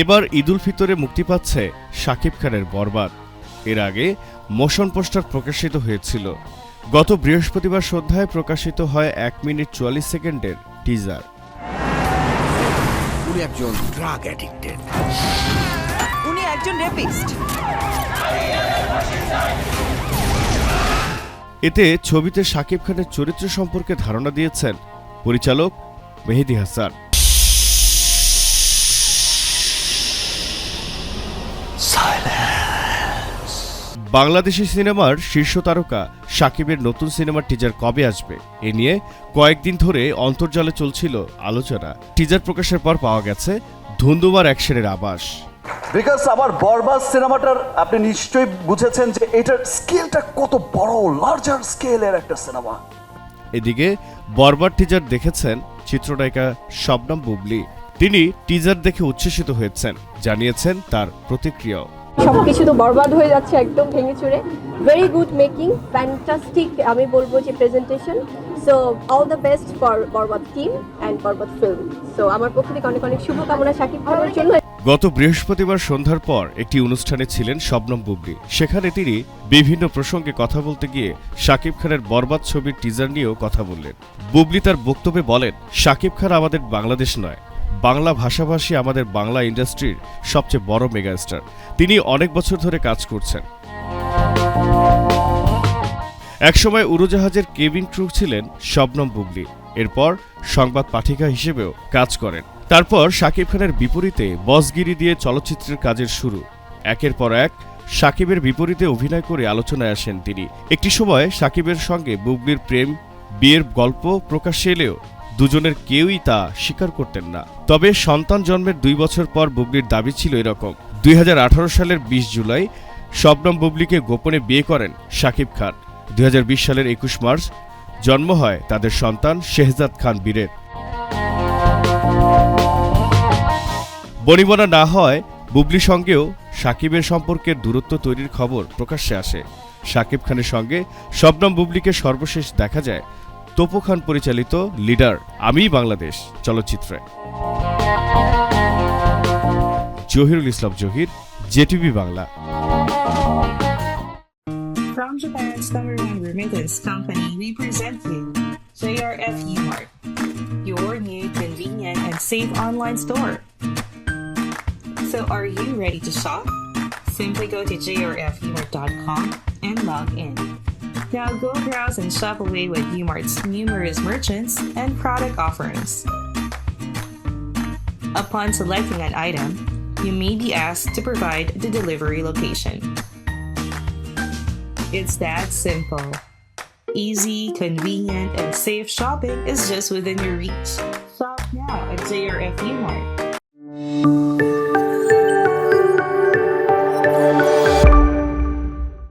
এবার ঈদুল ফিতরে মুক্তি পাচ্ছে শাকিব খানের বরবাদ। এর আগে মোশন পোস্টার প্রকাশিত হয়েছিল। গত বৃহস্পতিবার সন্ধ্যায় প্রকাশিত হয় এক মিনিট চুয়াল্লিশ সেকেন্ডের টিজার। উনি একজন ড্রাগ অ্যাডিক্টেড উনি একজন রেপিস্ট এতে ছবিতে শাকিব খানের চরিত্র সম্পর্কে ধারণা দিয়েছেন পরিচালক মেহেদি হাসান। বাংলাদেশি সিনেমার শীর্ষ তারকা সাকিবের নতুন সিনেমার টিজার কবে আসবে? এ নিয়ে কয়েকদিন ধরে অন্তর্জালে চলছিল আলোচনা। টিজার প্রকাশের পর পাওয়া গেছে ধুন্দুমার অ্যাকশনের আবাস। বিকজ আমার বরবাদ সিনেমাটার আপনি নিশ্চয়ই বুঝেছেন যে এটার স্কেলটা কত বড় লার্জার স্কেলের একটা সিনেমা। এদিকে বরবার টিজার দেখেছেন চিত্রনায়িকা শবনম বুবলি। তিনি টিজার দেখে উচ্ছ্বসিত হয়েছেন জানিয়েছেন তার প্রতিক্রিয়াও। সবকিছু তো বরবাদ হয়ে যাচ্ছে একদম ভেঙে চুরে। ভেরি গুড মেকিং ফ্যান্টাস্টিক আমি বলব যে presentation so all the best for Barbaad team and Barbaad film so আমার পক্ষ থেকে অনেক অনেক শুভকামনা শাকিব খানের জন্য। গত বৃহস্পতিবার সন্ধ্যার পর একটি অনুষ্ঠানে ছিলেন শবনম বুবলি। সেখানে তিনি বিভিন্ন প্রসঙ্গে কথা বলতে গিয়ে শাকিব খানের বরবাদ ছবির টিজার নিয়েও কথা বললেন। বুবলি তার বক্তব্যে বলেন শাকিব খান আমাদের বাংলাদেশ নয় বাংলা ভাষাভাষী আমাদের বাংলা ইন্ডাস্ট্রির সবচেয়ে বড় মেগাস্টার। তিনি অনেক বছর ধরে কাজ করছেন। একসময় উড়োজাহাজের কেবিন ক্রু ছিলেন শবনম বুবলি। এরপর সংবাদ পাঠিকা হিসেবেও কাজ করেন। তারপর শাকিব খানের বিপরীতে বসগিরি দিয়ে চলচ্চিত্রের কাজের শুরু। একের পর এক সাকিবের বিপরীতে অভিনয় করে আলোচনায় আসেন তিনি। একটি সময় সাকিবের সঙ্গে বুবলির প্রেম, বিয়ের গল্প প্রকাশ্যে এলেও দুজনের কেউই তা স্বীকার করতেন না। তবে সন্তান জন্মের দুই বছর পর বুবলির দাবি ছিল এরকম। দুই সালের বিশ জুলাই শবনম বুবলিকে গোপনে বিয়ে করেন শাকিব খান। দুই সালের একুশ মার্চ জন্ম হয় তাদের সন্তান শেহজাদ খান বীরের। বনিবনা না হয় বুবলির সঙ্গেও সাকিবের সম্পর্কের দূরত্ব তৈরির খবর প্রকাশ্যে আসে। সাকিব খানের সঙ্গে শবনম বুবলিকে সর্বশেষ দেখা যায় তোপো খান পরিচালিত লিডার আমিই বাংলাদেশ চলচ্চিত্রে Zahirul Islam Zahir JTV Bangla From Japan's one remittance company, we present you Mart, your new convenient and safe online store. So, are you ready to shop? Simply go to jrfumart.com and log in. Now go browse and shop away with Umart's numerous merchants and product offerings. Upon selecting an item, you may be asked to provide the delivery location. It's that simple. Easy, convenient, and safe shopping is just within your reach. Shop now at JRF Mart.